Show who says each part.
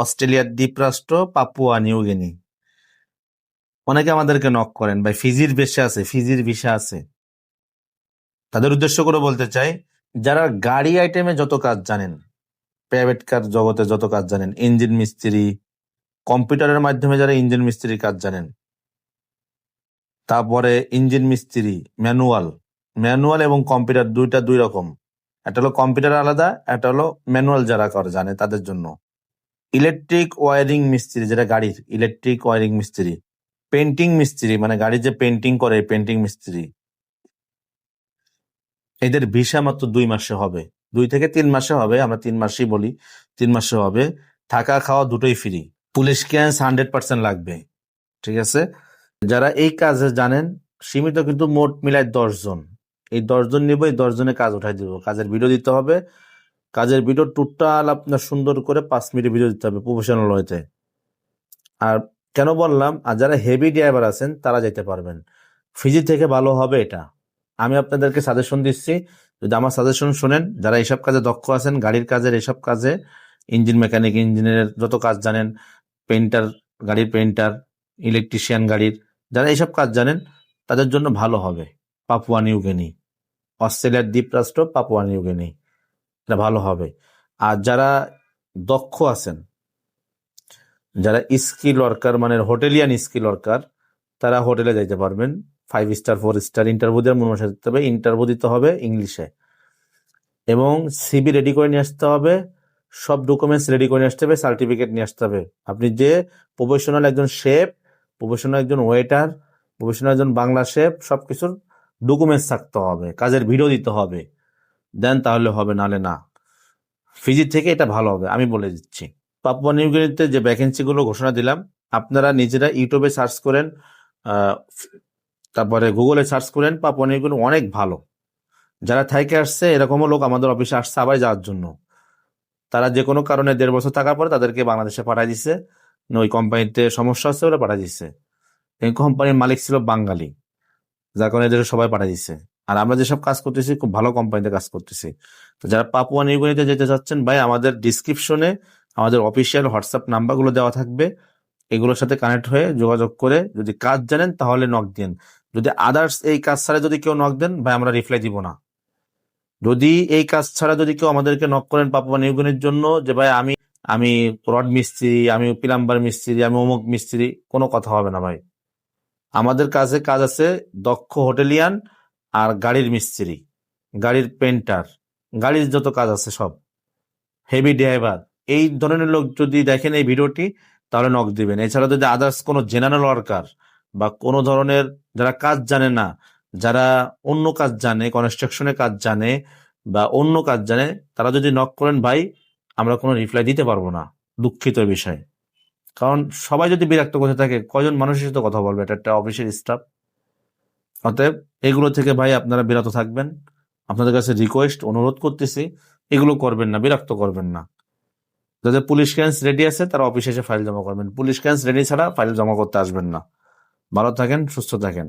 Speaker 1: অস্ট্রেলিয়ার দ্বীপরাষ্ট্র Papua New Guinea অনেকে আমাদেরকে নক করেন, ভাই, ফিজির বেশে আছে, ফিজির ভিসা আছে। তাদের উদ্দেশ্য করে বলতে চাই, যারা গাড়ি আইটেমে যত কাজ জানেন প্রাইভেট কার জগতে যত কাজ জানেন ইঞ্জিন মিস্ত্রি, কম্পিউটারের মাধ্যমে যারা ইঞ্জিন মিস্ত্রির কাজ জানেন, তারপরে ইঞ্জিন মিস্ত্রি ম্যানুয়াল ম্যানুয়াল এবং কম্পিউটার দুইটা দুই রকম। একটা হলো কম্পিউটার আলাদা, একটা হলো ম্যানুয়াল যারা করে, জানে তাদের জন্য। ইলেকট্রিক ওয়ারিং মিস্ত্রি, যেটা গাড়ির, ইলেকট্রিক ওয়ারিং মিস্ত্রি পেন্টিং মিস্ত্রি মানে গাড়ির যে পেন্টিং করে পেন্টিং মিস্ত্রি। এদের ভিসা মাত্র দুই মাসে হবে। দুই থেকে তিন মাসে হবে, আমরা তিন মাসেই বলি, তিন মাসে হবে। থাকা খাওয়া দুটোই free. Police clearance hundred percent লাগবে। ঠিক আছে? যারা এই কাজে জানেন, সীমিত কিন্তু মোট মিলায় দশ জন। এই দশ জন নিব, এই দশ জনের কাজ উঠাই দিব। কাজের ভিডিও দিতে হবে। কাজের ভিডিও টোটাল আপনার সুন্দর করে পাঁচ মিনিট ভিডিও দিতে হবে প্রফেশনাল হইতে আর কেন বললাম? আর যারা হেভি ড্রাইভার আছেন, তারা যেতে পারবেন। ফিজি থেকে ভালো হবে এটা। আমি আপনাদেরকে সাজেশন দিচ্ছি, যদি আমার সাজেশন শোনেন, যারা এইসব কাজে দক্ষ আছেন, গাড়ির কাজের এইসব কাজে ইঞ্জিন মেকানিক ইঞ্জিনিয়ারের যত কাজ জানেন পেন্টার গাড়ির পেন্টার ইলেকট্রিশিয়ান গাড়ির, যারা এইসব কাজ জানেন, তাদের জন্য ভালো হবে। Papua New Guinea. অস্ট্রেলিয়ার দ্বীপরাষ্ট্র পাপুয়া নিউগিনি। এটা ভালো হবে। আর যারা দক্ষ আছেন, যারা স্কিল ওয়ার্কার মানে হোটেলিয়ান স্কিল ওয়ার্কার তারা হোটেলে যাইতে পারবেন। Five star four star interview দিয়ে মনে দিতে হবে। ইন্টারভিউ দিতে হবে ইংলিশে এবং সিবি রেডি করে নিয়ে আসতে হবে। সব ডকুমেন্টস রেডি করে নিয়ে আসতে হবে। সার্টিফিকেট নিয়ে আসতে হবে। আপনি যে প্রফেশনাল একজন শেফ প্রফেশনাল একজন ওয়েটার প্রফেশনাল একজন বাংলা শেফ সবকিছুর ডকুমেন্টস থাকতে হবে। কাজের ভিডিও দিতে হবে। দেন তাহলে হবে নালে না। ফিজি থেকে এটা ভালো হবে, আমি বলে দিচ্ছি। পাপুয়া নিউগিনিতে যে ভ্যাকেন্সিগুলো ঘোষণা দিলাম, আপনারা নিজেরা ইউটিউবে সার্চ করেন তারপরে গুগলে সার্চ করেন পাপুয়া নিউগিনি অনেক ভালো। যারা থাইকে আসছে, এরকমও লোক আমাদের অফিসে আসছে আবার যাওয়ার জন্য। তারা যে কোনো কারণে দেড় বছর থাকার পরে তাদেরকে বাংলাদেশে পাঠাই দিচ্ছে ওই কোম্পানিতে সমস্যা হচ্ছে বলে পাঠাই দিচ্ছে এই কোম্পানির মালিক ছিল বাঙালি, যার কারণে এদের সবাই পাঠিয়ে দিচ্ছে আর আমরা যেসব কাজ করতেছি, খুব ভালো কোম্পানিতে কাজ করতেছি। তো যারা পাপুয়া নিউগিনিতে যেতে চাচ্ছেন, ভাই, আমাদের ডিসক্রিপশনে আমাদের অফিসিয়াল হোয়াটসঅ্যাপ নাম্বারগুলো দেওয়া থাকবে। এগুলোর সাথে কানেক্ট হয়ে যোগাযোগ করে যদি কাজ জানেন, তাহলে নক দিন যদি আদার্স এই কাজ ছাড়া যদি কেউ নক দেন, ভাই, আমরা রিপ্লাই দিব না। যদি এই কাজ ছাড়া যদি কেউ আমাদেরকে নক করেন পাপুয়া নিউগিনির জন্য, যে ভাই, আমি আমি রড মিস্ত্রি, আমি প্লাম্বার মিস্ত্রি, আমি অমুক মিস্ত্রি, কোনো কথা হবে না, ভাই। আমাদের কাছে কাজ আছে দক্ষ হোটেলিয়ান আর গাড়ির মিস্ত্রি, গাড়ির পেন্টার গাড়ির যত কাজ আছে সব। হেভি ড্রাইভার এই ধরনের লোক যদি দেখেন এই ভিডিওটি, তাহলে নক দিবেন। এছাড়া যদি আদার্স কোনো জেনারেল ওয়ার্কার বা কোনো ধরনের যারা কাজ জানে না, যারা অন্য কাজ জানে কনস্ট্রাকশনের কাজ জানে বা অন্য কাজ জানে, তারা যদি নক করেন, ভাই, আমরা কোনো রিপ্লাই দিতে পারব না। দুঃখিত বিষয়ে। কারণ সবাই যদি বিরক্ত করতে থাকে, কয়জন মানুষের সাথে কথা বলবে? এটা একটা অফিসের স্টাফ অতএব এগুলো থেকে ভাই আপনারা বিরত থাকবেন। আপনাদের কাছে রিকোয়েস্ট অনুরোধ করতেছি, এগুলো করবেন না, বিরক্ত করবেন না। যাদের পুলিশ ক্যান্স রেডি আছে, তারা অফিসে এসে ফাইল জমা করবেন। পুলিশ ক্যান্স রেডি ছাড়া ফাইল জমা করতে আসবেন না। ভালো থাকেন, সুস্থ থাকেন।